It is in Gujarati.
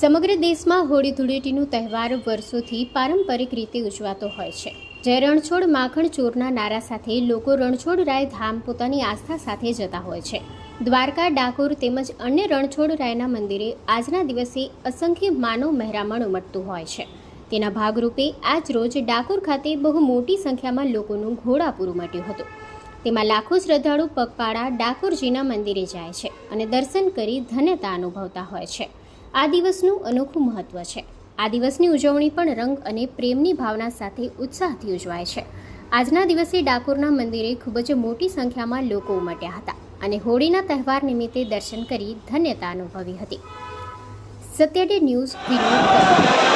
સમગ્ર દેશમાં હોળી ધૂળેટીનો તહેવાર વર્ષોથી પારંપરિક રીતે ઉજવાતો હોય છે. જે રણછોડ, માખણ ચોરના નારા સાથે લોકો રણછોડ રાય ધામ પોતાની આસ્થા સાથે જતા હોય છે. દ્વારકા, ડાકોર તેમજ અન્ય રણછોડ રાયના મંદિરે આજના દિવસે અસંખ્ય માનવ મહેરામણ ઉમટતું હોય છે. તેના ભાગરૂપે આજ રોજ ડાકોર ખાતે બહુ મોટી સંખ્યામાં લોકોનું ઘોડાપૂરું મટ્યું હતું. તેમાં લાખો શ્રદ્ધાળુ પગપાળા ડાકોરજીના મંદિરે જાય છે અને દર્શન કરી ધન્યતા અનુભવતા હોય છે. આ દિવસનું અનોખું મહત્વ છે. આ દિવસની ઉજવણી પણ રંગ અને પ્રેમની ભાવના સાથે ઉત્સાહથી ઉજવાય છે. આજના દિવસે ડાકોરના મંદિરે ખૂબ જ મોટી સંખ્યામાં લોકો ઉમટ્યા હતા અને હોળીના તહેવાર નિમિત્તે દર્શન કરી ધન્યતા અનુભવી હતી. સત્યડે ન્યૂઝ વિનોદ